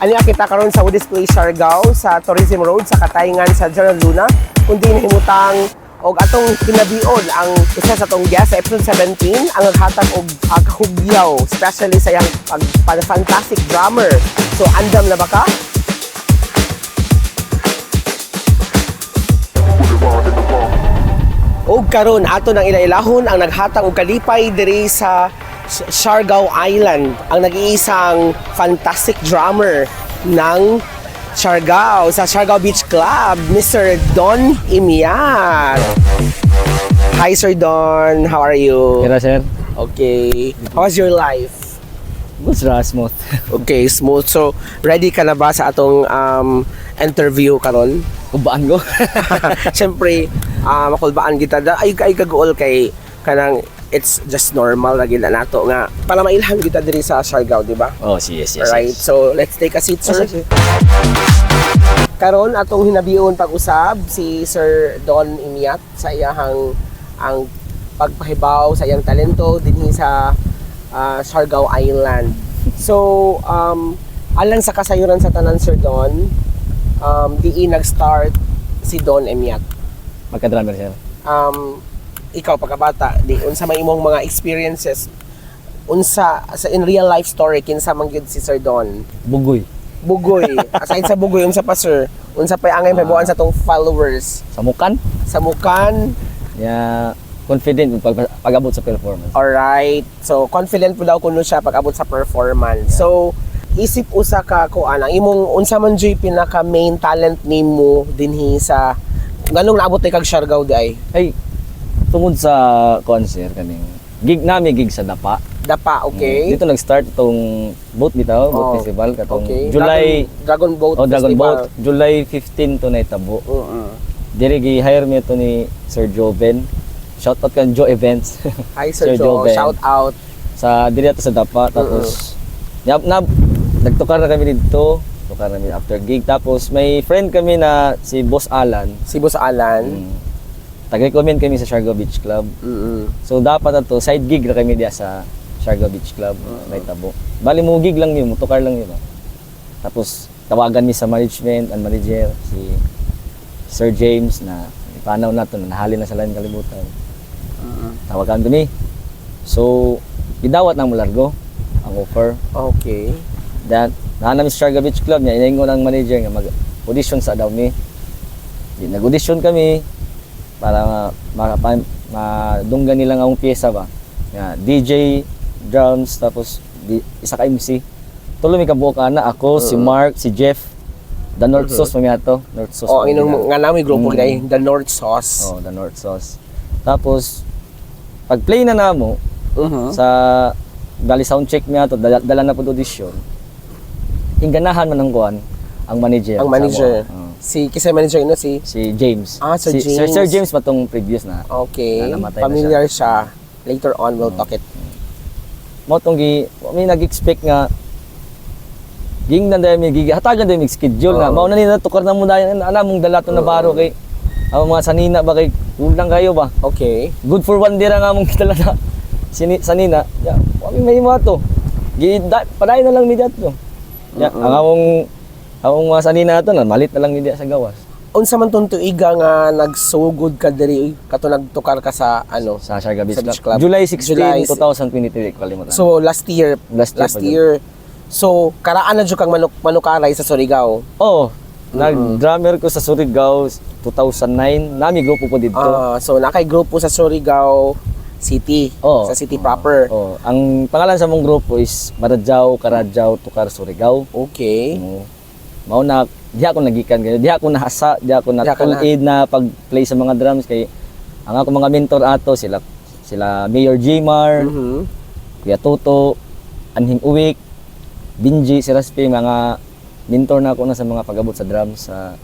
Ani kita karon sa Woodis Place Siargao sa Tourism Road sa Katayngan sa General Luna kundi nahimutang og atong kinabion ang isa sa tong guest sa episode 17 ang naghatag og kahugyaw especially sa iyang pag, pag- fantastic drummer. So andam na ba ka? Og karon ato nang ilailahon ang naghatag og kalipay diri sa Siargao Island ang nag-iisang fantastic drummer ng Siargao sa Siargao Beach Club, Mr. Don Imiar. Hi Sir Don, how are you? Kira sir, Okay. How's your life? Bus Rasmus. Okay, smooth. So, ready ka na ba sa atong um, interview karon? Kubaan ko. Siyempre, uh, makulbaan kita ay ay kagool kay kanang it's just normal lagi na nato nga para mailhan kita diri sa Siargao, di ba? oh, yes, yes, Right. yes. So, let's take a seat, sir. Yes, yes, Karon atong hinabion pag-usab si Sir Don Imiat sa iyahang ang pagpahibaw sa iyang talento dinhi sa ah, Siargao Island. So, um, alang sa kasayuran sa tanan Sir Don, um, di nag-start si Don Imiat. Magka-drummer sir. um, ikaw pagkabata di unsa may imong mga experiences unsa sa in real life story kinsa man gyud si Sir Don? Bugoy. Bugoy. Aside sa Bugoy unsa pa sir? Unsa pa angay pabuan sa tong followers? Samukan. sa Mukan? Ya, confident pag pag-abot sa performance. alright. So confident po daw kuno siya pag abot sa performance. So isip usa ka kuan ang imong unsa man joy pinaka main talent nimo dinhi sa nganong naabot kag Siargao di ay? Ay, tungod sa concert kaning gig nami gig sa Dapa. dapa okay Dito nag-start itong boat bitaw, boat Oh, festival katong okay July Dragon, Dragon Boat oh Dragon Festival. Boat, July 15 to naitabo. Mm-mm. Diri gi hire mi ito ni Sir Joven. Shout out kan Joe Events. Hi Sir, Sir Joe, Joven. shout out. sa diri ato sa Dapa tapos na, na nagtukar na kami dito tukar namin after gig tapos may friend kami na si Boss Alan Si Boss Alan. mm, taga-recommend kami sa Siargao Beach Club. Mm-mm. so dapat ato side gig na kami diya sa Siargao Beach Club. May tabo. Bali mo gig lang yun tukar lang yun ah. tapos tawagan mi sa management and manager si Sir James na ipanaw na to na nahali na sa lain kalibutan tawagan kami so gidawat ng mulargo ang offer. Okay. Then, nahanap sa Siargao Beach Club niya, inaingon ang manager nga mag-audition sa daw mi. Di nag-audition kami para ma- ma- madunggan nila ang pyesa ba. Nga, DJ, drums, tapos di, isa ka MC. Tulo mi kabuo ka na ako, si Mark, si Jeff, The North Sauce pa to. North Sauce. Oh, inong nga namin grupo Mm. mm. The North Sauce. Oh, The North Sauce. Tapos, pag play na namo, Mhm. sa dali sound check niya to dala, dala na pud audition inganahan man ang kuan ang manager Ang manager. mo. Si, kasi manager ino si... si James Ah, Sir si, Sir, James. Sir James matong previous na Okay. Na namatay na Familiar siya. Later on, we'll talk it. mo tong gi may nag-expect nga ging na dahil may gigi hatagan dahil may schedule nga Oo. mao na nila tukar na mo dahil ana mong dala to na baro kay ang mga sanina ba kay kulang kayo ba Okay. good for one day nga mong kitala na sini sanina kami may mga to gi da, paday na lang mi to ya Mm-mm. ang among among mga sanina to na malit na lang ni diya sa gawas Unsa man tong tuiga nga nagsugod ka diri kato nagtukar ka sa ano? sa Siargao Beach, Sa Beach Club. July 16 July- 2023 kalimutan So last year, Last last, year pa year. So karaan na jud kang manuk manukaray sa Surigao. oh nag-drummer ko sa Surigao 2009 nami grupo po dito Ah, so nakay grupo sa Surigao City, Oh. sa city proper. oh ang pangalan sa mong grupo is Maradjaw Karadjaw Tukar Surigao Okay. mo mao na di ako nagikan kayo di ako nahasa di ako na Di ka aid na pag-play sa mga drums kay ang ako mga mentor ato sila sila Mayor Jmar Mhm. Kuya Toto Anhing Uwik Binji si Raspi mga mentor na ako na sa mga pag-abot sa drums sa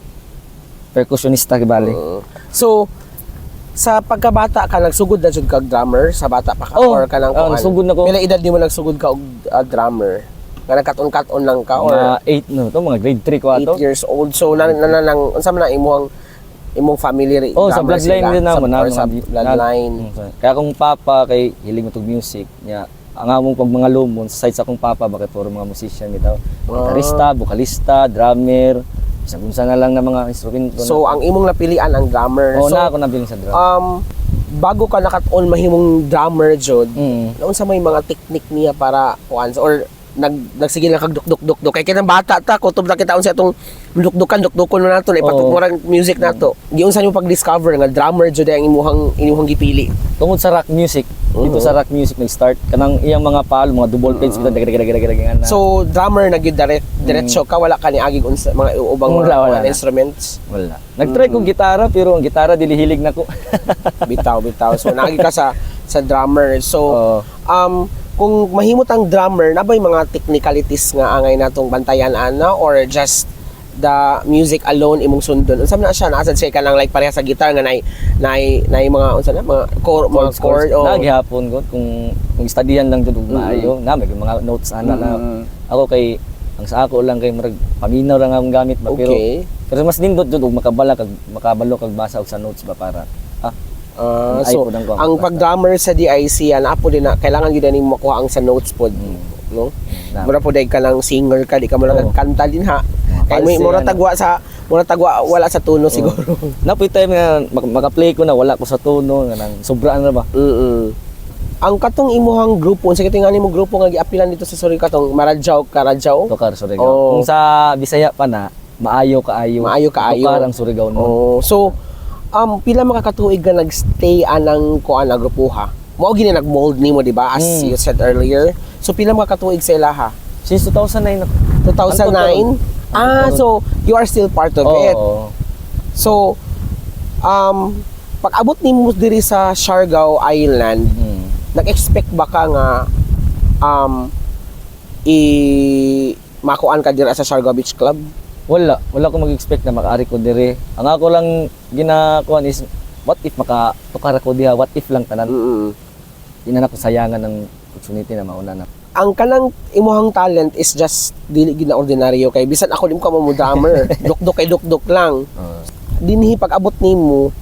percussionista kibali Uh, so sa pagkabata ka nagsugod na jud kag drummer sa bata pa ka Oh, or kanang oh, kuan? nagsugod na ko. Pila edad nimo nagsugod ka og ah, drummer? Nga nagkaton-katon lang ka or mga 8 no to mga grade 3 ko 8 ato years old. So na na, na, nang unsa man ang imong imong family ri- Oh, sa drummer bloodline din naman sa, na sa bloodline. Mm, sa- Kaya kung papa kay hiling mo tug music niya ang among pag mga lumon sa side sa akong papa bakit puro mga musician bitaw. Ah. Gitarista, vokalista, drummer, isang unsa na lang na mga instrumento. So ang imong napilian ang drummer. oh, so na ako nabiling sa drum. um bago ka nakat-on mahimong drummer jud. mm. Noon sa may mga technique niya para kuan or nag nagsige lang kag duk duk kay kinang bata ta kutob na kita unsa itong dukdukan dukdukon na nato ipatugmurang music nato. Giun sa nimo pag-discover nga drummer jud ang imuhang imuhang gipili. Tungod sa rock music, dito Oo. sa rock music nag-start kanang iyang mga palo, mga double page bitaw daga-daga-daga-daga na. So drummer na gyud direct diretso ka wala ka ni agig unsa mga ubang mga Wala, wala mga instruments. wala. Nag-try ko gitara pero ang gitara dili hilig nako. bitaw bitaw. So naagi ka sa sa drummer. So um kung mahimot ang drummer nabay mga technicalities nga angay natong bantayan ana or just the music alone imong sundon unsa man na siya naasad siya ka lang like pareha sa guitar nga nay nay nay mga unsa na mga chord mga chord oh. o Naghihapon ko kung kung studyhan lang jud og maayo, na may mga notes ana na. Mm. Ako kay ang sa ako lang kay murag paminaw ra nga akong gamit ba pero okay pero mas nindot jud og makabala kag makabalo kag basa og sa notes ba para ah Ah, Ay, so po, nang- ang pag drummer sa DIC yan apo din na kailangan gyud ni makuha ang sa notes pod no na, mura po dahil ka lang singer ka di ka mo lang Oo. kanta din ha Mga kay may mura ano. tagwa sa mura tagwa wala sa tuno siguro Napoy time nga mak- maka-play ko na wala ko sa tono nga nang sobraan na ba. Mm. Ang katong imuhang grupo, sa kiting mo grupo nga giapilan dito sa sorry katong Maradjaw, Karadjaw. Tokar Surigao. Oo. Kung sa Bisaya pa na maayo kaayo. Maayo kaayo. Tokar ang Surigao no. Oh, so um pila makakatuig ka nagstay anang kuan na grupuha. Mao gini nagmold nimo di ba as Mm. you said earlier. So pila makakatuig sa ilaha? Since 2009 na. 2009. Ah, so you are still part of it. Oo. So um pag abot nimo diri sa Siargao Island, Mm. nag-expect ba ka nga um i makuan ka dira sa Siargao Beach Club? Wala, wala ko mag-expect na makaari ko dire. Ang ako lang ginakuan is what if maka tukar ako diha, what if lang tanan. Mm. Na ako sayangan ng opportunity na mauna na. Ang kanang imuhang talent is just dili gid na ordinaryo kay bisan ako dim ka mo drummer. dukdok kay dukdok lang. Oo. Dinhi pag abot nimo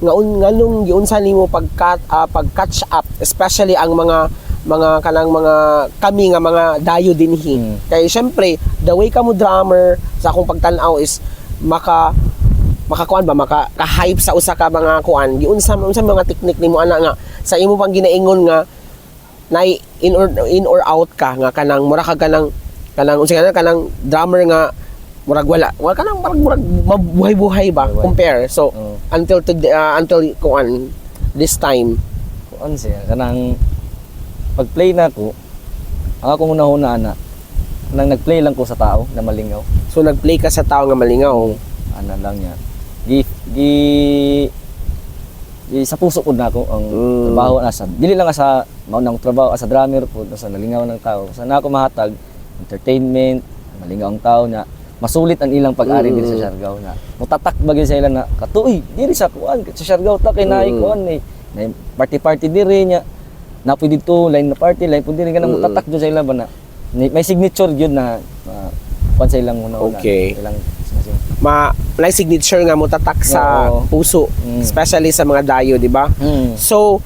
nga un nganong giunsa nimo pag pag catch up especially ang mga mga kanang mga kami nga mga dayo dinhi. Mm. Kay syempre the way ka mo drummer sa akong pagtan-aw is maka makakuan ba maka ka-hype sa usa ka mga kuan giunsa unsa mga technique nimo ana nga sa imo pang ginaingon nga na in or in or out ka nga kanang mura ka kanang kanang unsa kanang kanang drummer nga murag wala wala kanang murag murag mabuhay-buhay ba Buhay-buhay. compare so Oo. until to, uh, until kuan this time Kuan siya kanang pag-play na ko, ang ako muna una na nang nag-play lang ko sa tao na malingaw. so nagplay ka sa tao nga malingaw Ano lang niya. Gi gi gi sa puso ko na ako ang Mm. trabaho na sa dili lang sa maunang trabaho as sa drummer po sa nalingaw ng tao. Sa na ako mahatag entertainment, malingaw ang tao na masulit ang ilang pag-ari Mm. diri sa Siargao na mutatak bagay sa ilang na katuoy diri sa kuan sa Siargao ta kay naay Mm. kuan ni na party party diri nya na pwede to line na party line pwede rin ka na Mm. mutatak dyan sa ilang ba na may signature yun na uh, kuan sa ilang una Okay. ilang ma na signature nga mo tatak sa Oo. puso Mm. especially sa mga dayo di ba Hmm. So,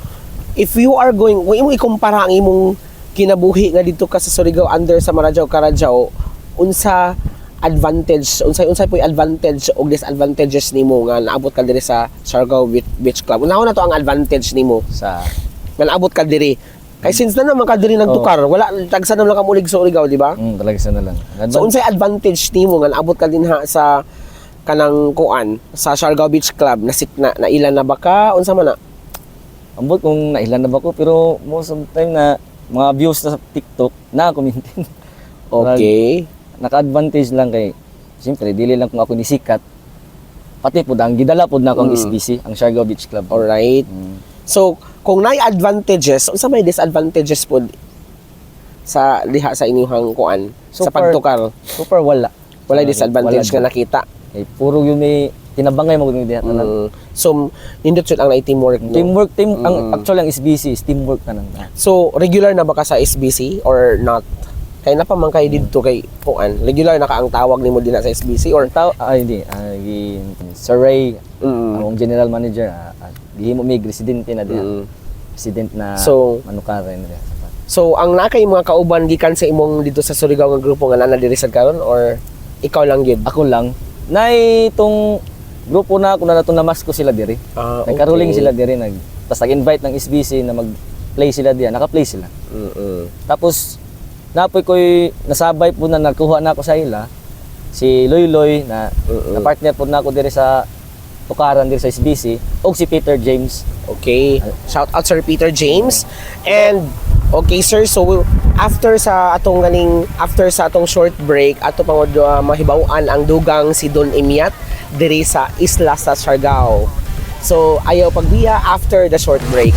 if you are going, kung imo ikumpara ang imong kinabuhi nga dito ka sa Surigao under sa Marajao Karajao, unsa advantage, unsa unsa po'y advantage o disadvantages nimo nga naabot ka diri sa Siargao Beach, Beach Club. Unahon na to ang advantage nimo sa nga naabot ka diri. Kay since na naman ka diri nagtukar, wala tagsa na lang ka mulig sa Surigao, di ba? mm, talaga sa na lang. So unsay advantage nimo nga naabot ka din ha sa kanang kuan sa Siargao Beach Club na sit na, na ilan na ba ka unsa man na? ambot kung nailan na ba ko pero most of the time na mga views na sa TikTok na ako maintain. Okay. Naka-advantage lang kay siyempre dili lang kung ako nisikat. Pati po ang gidala po na ako ang Mm. SBC, ang Siargao Beach Club. Alright. Mm. So, kung naay advantages, unsa may disadvantages po sa diha sa inyong kuan So sa pagtukar? Super wala. Wala Sa- disadvantage wala nga nakita. Eh, puro yung may tinabangay mo kung diha tanan. Mm. So, nindot jud ang na teamwork no? Teamwork, team, ang Mm. actually ang SBC is teamwork tanan. So, regular na ba ka sa SBC or not? Kaya na pa man kayo dito kay kuan. Regular na ka ang tawag nimo din sa SBC or tao, ay hindi, Sir Ray, mm. ang general manager, ah, di mo may residente na diha. Mm. Resident na So- manukaran na diha. So ang nakay mga kauban gikan sa imong dito sa Surigao nga grupo nga nana diri sad karon or ikaw lang gyud? Ako lang. Na itong grupo na ako na nato namas ko sila diri. Ah, Nagkaruling sila diri nag tas nag-invite ng SBC na mag-play sila diyan. Naka-play sila. Mm-mm. Tapos napoy ko'y nasabay po na nakuha na ako sa ila si Loy Loy na, Mm-mm. na partner po na ako diri sa tukaran diri sa SBC o si Peter James. Okay. Shout out Sir Peter James. And okay sir, so after sa atong ganing after sa atong short break ato pang uh, mahibaw-an ang dugang si Don Imiat diri sa isla sa Siargao. So ayaw pagbiya after the short break.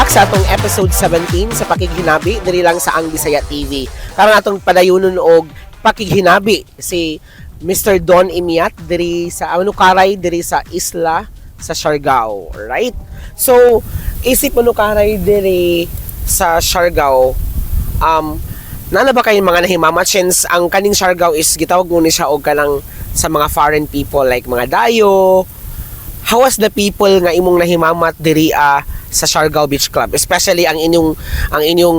Back sa atong episode 17 sa Pakighinabi diri lang sa Ang Bisaya TV. Karon atong padayunon og Pakighinabi si Mr. Don Imiat diri sa ano karay diri sa isla sa Siargao, right? So, isip mo karay diri sa Siargao um nana ba kayong mga nahimamat since ang kaning Siargao is gitawag mo ni siya og kanang sa mga foreign people like mga dayo, how was the people nga imong nahimamat diri ah, sa Siargao Beach Club especially ang inyong ang inyong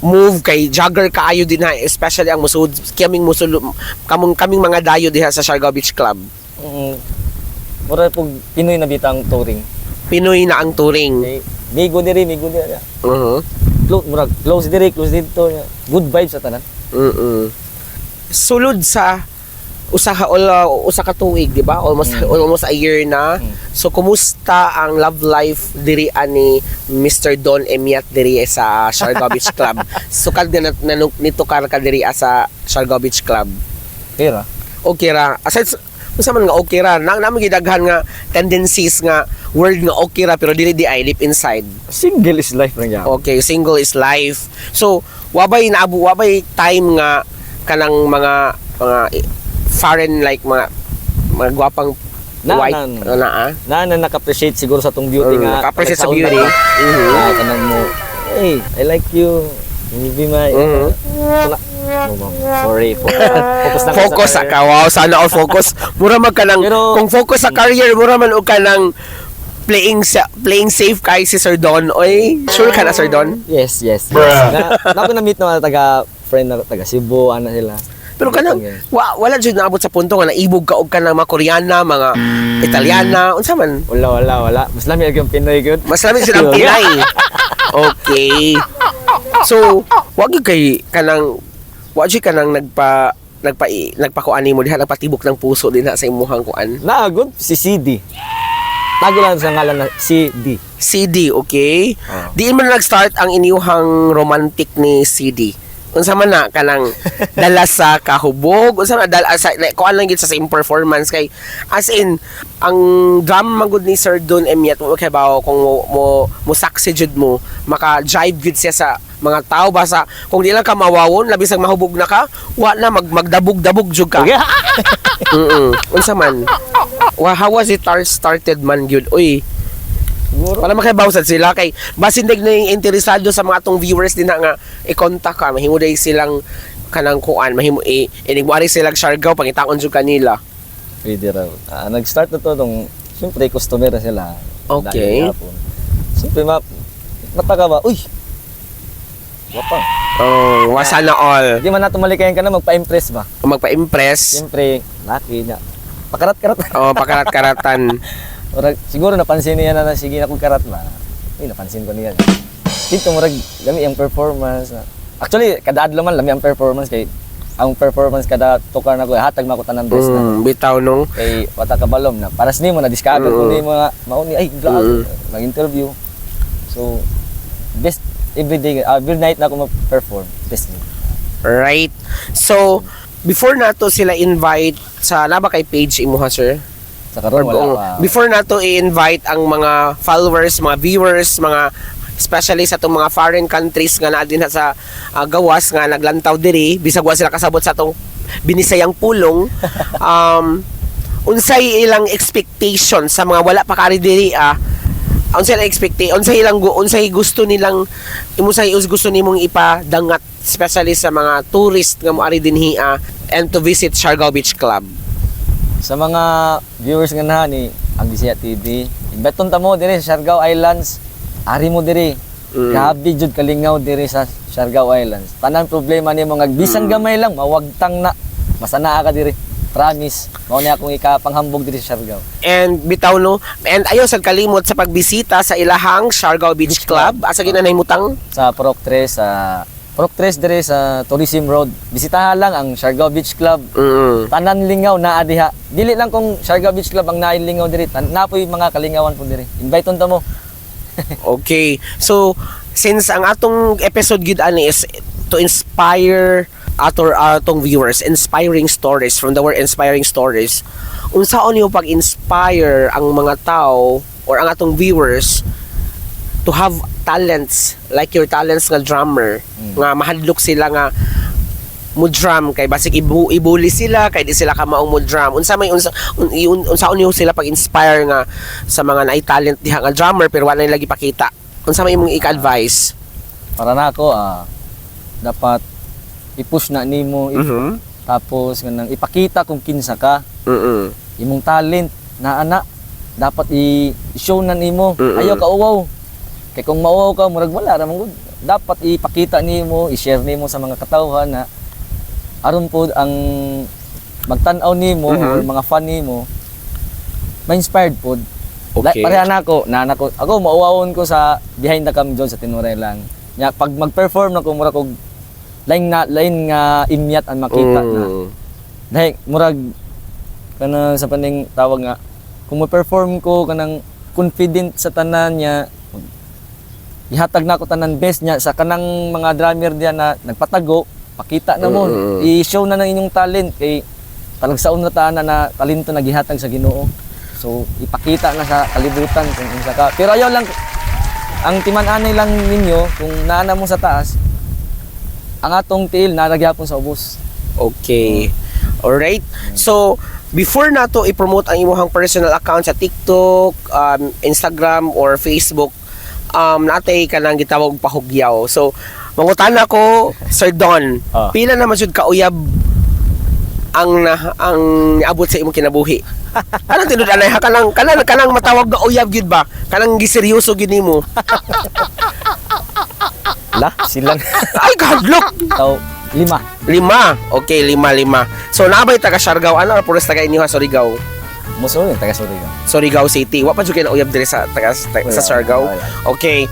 move kay jogger kaayo din ha especially ang musud kaming musud kamong kaming mga dayo diha sa Siargao Beach Club Mm, mura po Pinoy na bitang touring. Pinoy na ang touring Okay. Migo diri, migo diri. uh Close, mura, close diri, close dito. Good vibes sa tanan. mm sulod sa usa ka ula- usa ka tuig di ba almost Mm. almost a year na Mm. so kumusta ang love life diri ani Mr. Don Emiat diri sa Siargao Beach Club sukad nga nat- nanuk nito kar ka diri sa Siargao Beach Club Kira. okay ra aside sa- unsa man nga okay ra na naman gidaghan nga tendencies nga word nga okay ra pero dili di ay deep inside Single is life yan. Okay, single is life. So, wabay naabu wabay time nga kanang mga mga i- foreign like mga mga gwapang Na- white na- na, ah. Na na naka-appreciate siguro sa tong beauty Mm, nga. naka-appreciate sa beauty. Mhm. Na kanang mo, hey, I like you. You be my... Mhm. No, ma'am. Sorry. Focus, focus na Focus sa ka. Wow, sana all focus. Mura man ka lang, Pero- kung focus sa career, mura man o ka lang playing sa playing safe kay si Sir Don. Oy, sure ka na Sir Don? Yes, yes. yes. Bruh. Na, na na-meet na taga friend na taga Cebu, ano sila. Pero kanang wa, wala jud naabot sa punto nga naibog ka og kanang mga Koreana, mga Italiana, unsa man? Wala, wala, wala. Mas lami yung Pinoy good. Mas lamin sila ang Pinay. Okay. So, wag gyud kay kanang wag gyud kanang nagpa nagpa nagpakuan mo diha nagpatibok ng puso din sa imuhang kuan. Na, good. Si CD. Tago lang sa ngalan na CD. CD, okay? Ah. Di man nag-start ang inyuhang romantic ni CD. Unsa man na kanang dala sa kahubog, unsa man dala sa like, kuan lang gid sa same performance kay as in ang drama man gud ni Sir Don Emiat mo kay ba kung mo mo, mo saksi jud mo maka jive gid siya sa mga tao basa kung di lang ka mawawon labis ang mahubog na ka wa na mag magdabog-dabog jud ka Mm. Unsa man? Wa how was it tar- started man gyud? Uy, Siguro. para makibawsad sila kay basin dig na yung interesado sa mga atong viewers din na nga i-contact ka mahimo day silang kanang kuan mahimo i inig mo ari silang Siargao pangitaon jud kanila. Pwede raw. Ah, nag-start na to nung, siyempre, customer na sila. Okay. Siyempre, ma mata ka ba? Uy! Wapa. Oh, wa sana all. Hindi man natin malikayan ka na, magpa-impress ba? Magpa-impress. Siyempre, laki niya. Pakarat-karat. Oh, pakarat-karatan. Murag, siguro napansin niya na na sige na kong karat ba. Uy, napansin ko niya. Dito murag lami ang performance. na- Actually, kada adlaw man lami ang performance kay ang performance kada tukar na ko hatag man ko tanan best na. Mm, bitaw nung Kay wata ka balom na para sa nimo na discover ko Mm. ni mga mauni ay grabe Mm. mag-interview. So best every day every night na ako mag-perform best ni. right. So, before nato sila invite sa naba kay page imo ha, sir? Sa karon wala pa. before nato i-invite ang mga followers, mga viewers, mga especially sa itong mga foreign countries nga na din sa ah, gawas nga naglantaw diri. Bisag wa sila kasabot sa itong binisayang pulong. Um unsay ilang expectation sa mga wala pa kari diri ah? Unsay ilang expectation unsay ilang gu- unsay gusto nilang unsay us gusto nimong ipadangat especially sa mga tourist nga moari dinhi ah, and to visit Siargao Beach Club Sa mga viewers nga na ni ang Bisaya TV, imbeton ta mo dire sa Siargao Islands. Ari mo dire. Mm. Grabe jud kalingaw dire sa Siargao Islands. Tanan problema nimo nga bisan Mm. gamay lang mawagtang na. Masanaa ka dire. Promise. Mao ni akong ikapanghambog dire sa Siargao. and bitaw no and ayo sa kalimot sa pagbisita sa ilahang Siargao Beach Club asa ginanahimutang Sa Proc 3 sa Proc 3 dire sa Tourism Road. Bisitahan lang ang Siargao Beach Club. mm. Tanan lingaw naa diha. Dili lang kung Siargao Beach Club ang naay lingaw diri. Tan napoy mga kalingawan po diri. Invite ta mo. okay so since ang atong episode gid ani is to inspire ator atong viewers inspiring stories from the word inspiring stories unsaon niyo pag-inspire ang mga tao or ang atong viewers to have talents like your talents nga drummer nga mahadlok sila nga mo drum kay basig ibu ibuli sila kay di sila ka maong mo drum unsa may unsa un, un, unsaon niyo sila pag-inspire nga sa mga naay talent diha nga drummer pero wala nila gipakita. Unsa may imong ika-advise Para na ako ah dapat i-push na nimo i- mhm. tapos nga nang ipakita kung kinsa ka. Mhm imong talent na ana dapat i-show na nimo. Mm-mm. ayaw ka uwaw kay kung mauwaw ka murag wala ra gud dapat ipakita nimo i-share nimo sa mga katawhan na aron pod ang magtan-aw nimo Mhm. or mga fan nimo ma-inspired pod okay Pareha na ako, na ako, ako mauwawon ko sa behind the cam John sa Tinuray lang. Nya pag mag-perform na ko mura kog lain nga lain nga imyat ang makita na. Mm. Dahil murag kana sa paning tawag nga kung ma-perform ko kanang confident sa tanan niya ihatag na ako tanan best niya sa kanang mga drummer diyan na nagpatago pakita na mo Mm. i-show na ng inyong talent kay talagsaon na tanan na talento na gihatag sa Ginoo so ipakita na sa kalibutan kung unsa ka pero ayaw lang ang timan-anay lang ninyo kung naana mo sa taas ang atong tiil naragyapon sa ubos Okay. Alright. So, before na to i-promote ang imong personal account sa TikTok, um, Instagram, or Facebook, um, natay ka nang gitawag pahugyaw. So, mangutan ko, Sir Don, Ah. pila naman jud kauyab ang na, ang abot sa imong kinabuhi. Anong tinud-anay ha kanang kanang kanang matawag nga uyab gyud ba? Kanang giseryoso gyud nimo. la silang Ay, gadlok. tao lima Lima. Okay, lima, lima. So, naabay taga Siargao. Ano, puros taga inyo ha, Surigao. Muso yung taga Surigao Surigao City. Wa pa jud kay nauyab diri sa taga sa, sa wala. Okay.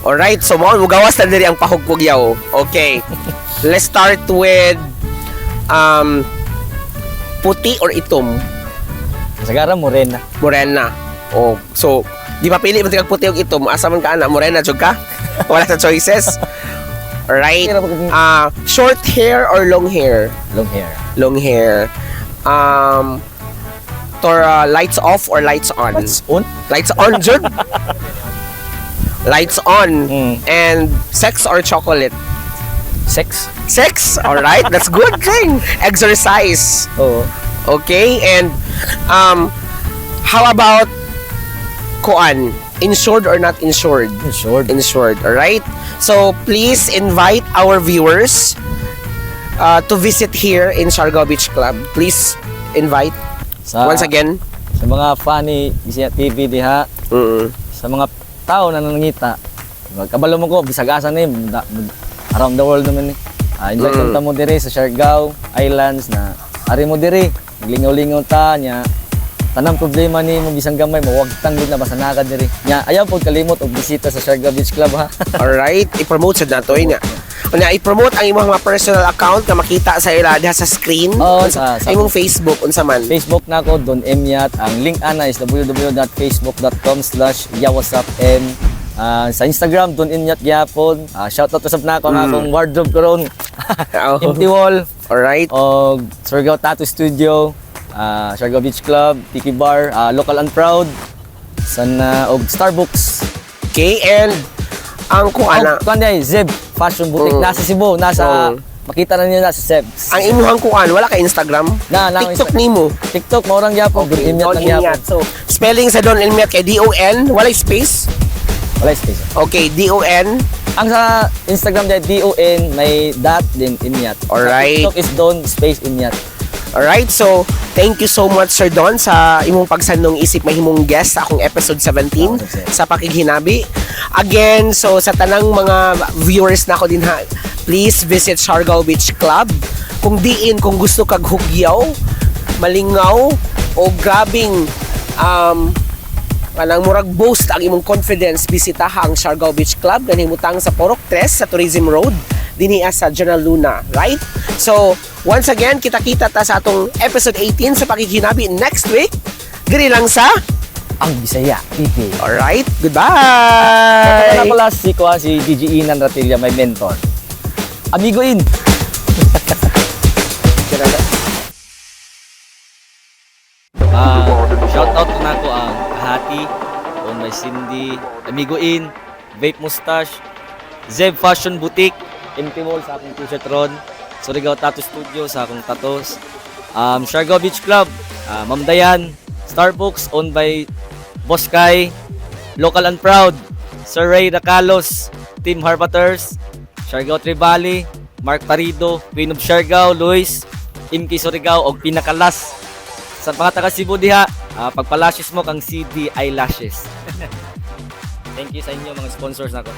Alright, so mo mugawas na diri ang pahugpugyaw. Okay. Let's start with um puti or itom? sagara morena Morena. Oh, so di pa pili mo kag puti o itom, asa man ka ana morena jud ka? Wala sa choices. Alright. Ah, short hair or long hair? long hair Long hair. Um Or Uh, lights off or lights on? Lights on? Lights on, lights on. Mm. And sex or chocolate? Sex. Sex? Alright, that's good thing. Exercise. Oh, Okay, and um, how about koan? Insured or not insured? Insured. Insured, alright? So, please invite our viewers uh, to visit here in Siargao Beach Club. Please invite Sa, Once again? Sa mga funny Bisaya TV diha. Mm -hmm. Sa mga tao na nangita. Magkabalo mo ko, bisagasan ni, around the world naman ni. Eh. Uh, enjoy mm -hmm. mo diri sa Siargao Islands na ari mo diri. Lingaw-lingaw ta niya. Tanang problema ni mo bisang gamay mo wag tanggid na basta diri. Nya ayaw pud kalimot og bisita sa Siargao Beach Club ha. All right, i-promote sa datoy niya. Una, i-promote ang imong mga personal account nga makita sa ila diha sa screen. Oh, sa, sa imong Facebook unsa man. Facebook nako Don M Yat. Ang link ana is www.facebook.com/yawasapm. Uh, ah, sa Instagram, Don M Yat gyapon. Ah, uh, shout out usab nako mm. akong wardrobe karon. oh. Empty wall. All right. Og Surigao Tattoo Studio. Uh, Surigao Beach Club, Tiki Bar, uh, Local and Proud. Sana og Starbucks. Okay, ang kuana. Oh, kuan ano Zeb. Fashion Boutique. Mm. Nasa Cebu, nasa... Mm. Makita na niyo na sa Sebs. Ang imuhang kuan, wala kay Instagram? Na, na TikTok nimo. TikTok, maurang yapon. Okay, Don Imyat. So, spelling sa Don Imyat kay D-O-N, wala space? Wala space. Okay, D-O-N. Ang sa Instagram niya, D-O-N, may dot din Imyat. Alright. TikTok is Don space Imyat. Alright, so thank you so much Sir Don sa imong pagsandong isip mahimong guest sa akong episode 17 sa pakighinabi. Again, so sa tanang mga viewers na ko din ha, please visit Siargao Beach Club. Kung diin, kung gusto kag hugyaw, malingaw, o grabing um, kanang murag boost ang imong confidence bisitaha ang Siargao Beach Club ganhimutang sa Porok 3 sa Tourism Road dinhi sa General Luna, right? So, once again, kita-kita ta sa atong episode 18 sa pakikinabi next week. Diri lang sa ang Bisaya TV. Alright, goodbye! Kaya pala si Kuha, si DJ Inan Ratilla, my mentor. Amigo in! uh, ah, shout out na ko ang Hati, on my Cindy, Amigo in, Vape Mustache, Zeb Fashion Boutique, MP Mall sa akong t-shirt ron. Surigao Tattoo Studio sa akong tatos. Um, Siargao Beach Club, uh, Ma'am Dayan, Starbucks owned by Boss Kai, Local and Proud, Sir Ray Racalos, Team Harpaters, Siargao Trevally, Mark Parido, Queen of Siargao, Luis, Imki Surigao og pinakalas sa mga taga Cebu diha, uh, pagpalashes mo kang CD Eyelashes. Thank you sa inyo mga sponsors nako.